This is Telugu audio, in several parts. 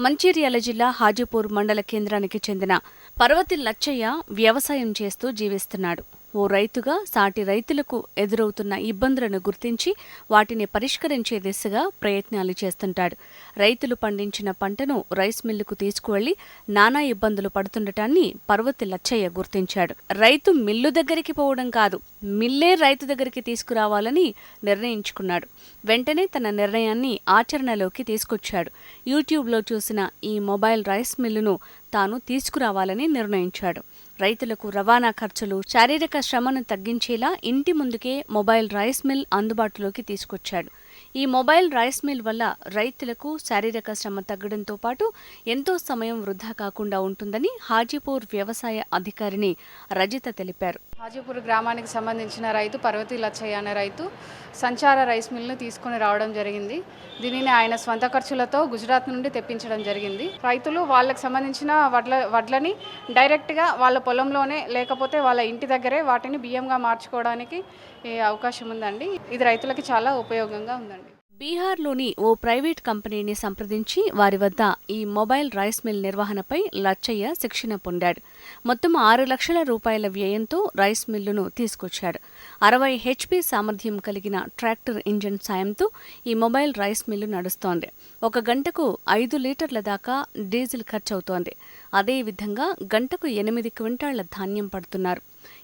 మంచిర్యాల జిల్లా హాజీపూర్ మండల కేంద్రానికి చెందిన పర్వతి లచ్చయ్య వ్యవసాయం చేస్తూ జీవిస్తున్నాడు. ఓ రైతుగా సాటి రైతులకు ఎదురవుతున్న ఇబ్బందులను గుర్తించి వాటిని పరిష్కరించే దిశగా ప్రయత్నాలు చేస్తుంటాడు. రైతులు పండించిన పంటను రైస్ మిల్లుకు తీసుకువెళ్ళి నానా ఇబ్బందులు పడుతుండటాన్ని పర్వతి లచ్చయ్య గుర్తించాడు. రైతు మిల్లు దగ్గరికి పోవడం కాదు మిల్లే రైతు దగ్గరికి తీసుకురావాలని నిర్ణయించుకున్నాడు. వెంటనే తన నిర్ణయాన్ని ఆచరణలోకి తీసుకొచ్చాడు. యూట్యూబ్లో చూసిన ఈ మొబైల్ రైస్ మిల్లును తాను తీసుకురావాలని నిర్ణయించాడు. రైతులకు రవాణా ఖర్చులు శారీరక శ్రమను తగ్గించేలా ఇంటి ముందుకే మొబైల్ రైస్ మిల్ అందుబాటులోకి తీసుకొచ్చాడు. ఈ మొబైల్ రైస్ మిల్ వల్ల రైతులకు శారీరక శ్రమ తగ్గడంతో పాటు ఎంతో సమయం వృధా కాకుండా ఉంటుందని హాజీపూర్ వ్యవసాయ అధికారిని రజిత తెలిపారు. హాజీపూర్ గ్రామానికి సంబంధించిన రైతు పర్వతి లచ్చయ్య అనే రైతు సంచార రైస్ మిల్ను తీసుకుని రావడం జరిగింది. దీనిని ఆయన స్వంత ఖర్చులతో గుజరాత్ నుండి తెప్పించడం జరిగింది. రైతులు వాళ్ళకి సంబంధించిన వడ్ల వడ్లని డైరెక్ట్గా వాళ్ళ పొలంలోనే లేకపోతే వాళ్ళ ఇంటి దగ్గరే వాటిని బియ్యంగా మార్చుకోవడానికి అవకాశం ఉందండి? ఇది రైతులకి చాలా ఉపయోగంగా ఉందండి. బీహార్లోని ఓ ప్రైవేట్ కంపెనీని సంప్రదించి వారి వద్ద ఈ మొబైల్ రైస్ మిల్ నిర్వహణపై లచ్చయ్య శిక్షణ పొందాడు. మొత్తం ఆరు లక్షల రూపాయల వ్యయంతో రైస్ మిల్లును తీసుకొచ్చాడు. అరవై హెచ్పి సామర్థ్యం కలిగిన ట్రాక్టర్ ఇంజిన్ సాయంతో ఈ మొబైల్ రైస్ మిల్లు నడుస్తోంది. ఒక గంటకు ఐదు లీటర్ల దాకా డీజిల్ ఖర్చవుతోంది. అదేవిధంగా గంటకు ఎనిమిది క్వింటాళ్ళ ధాన్యం పడుతున్నారు.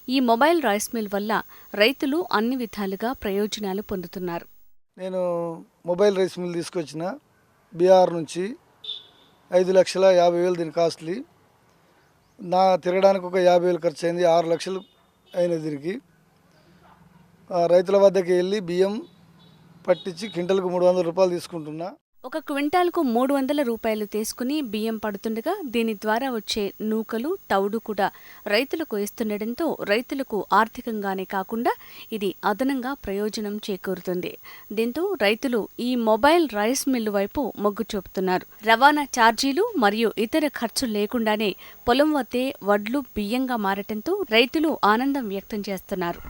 ఈ మొబైల్ రైస్ మిల్ వల్ల రైతులు అన్ని విధాలుగా ప్రయోజనాలు పొందుతున్నారు. నేను మొబైల్ రైస్ మిల్ తీసుకొచ్చిన. బీహార్ నుంచి ఐదు లక్షల యాభై వేలు దీని కాస్ట్లీ. నా తిరగడానికి ఒక యాభై వేలు ఖర్చు అయింది ఆరు లక్షలు అయినది దీనికి. రైతుల వద్దకి వెళ్ళి బియ్యం పట్టించి క్వింటల్కి మూడు వందల రూపాయలు తీసుకుంటున్నా. ఒక క్వింటాల్కు మూడు వందల రూపాయలు తీసుకుని బియ్యం పడుతుండగా దీని ద్వారా వచ్చే నూకలు తౌడు కూడా రైతులకు ఇస్తుండటంతో రైతులకు ఆర్థికంగానే కాకుండా ఇది అదనంగా ప్రయోజనం చేకూరుతుంది. దీంతో రైతులు ఈ మొబైల్ రైస్ మిల్లు వైపు మొగ్గు చూపుతున్నారు. రవాణా ఛార్జీలు మరియు ఇతర ఖర్చు లేకుండానే పొలం వద్దే వడ్లు బియ్యంగా మారటంతో రైతులు ఆనందం వ్యక్తం చేస్తున్నారు.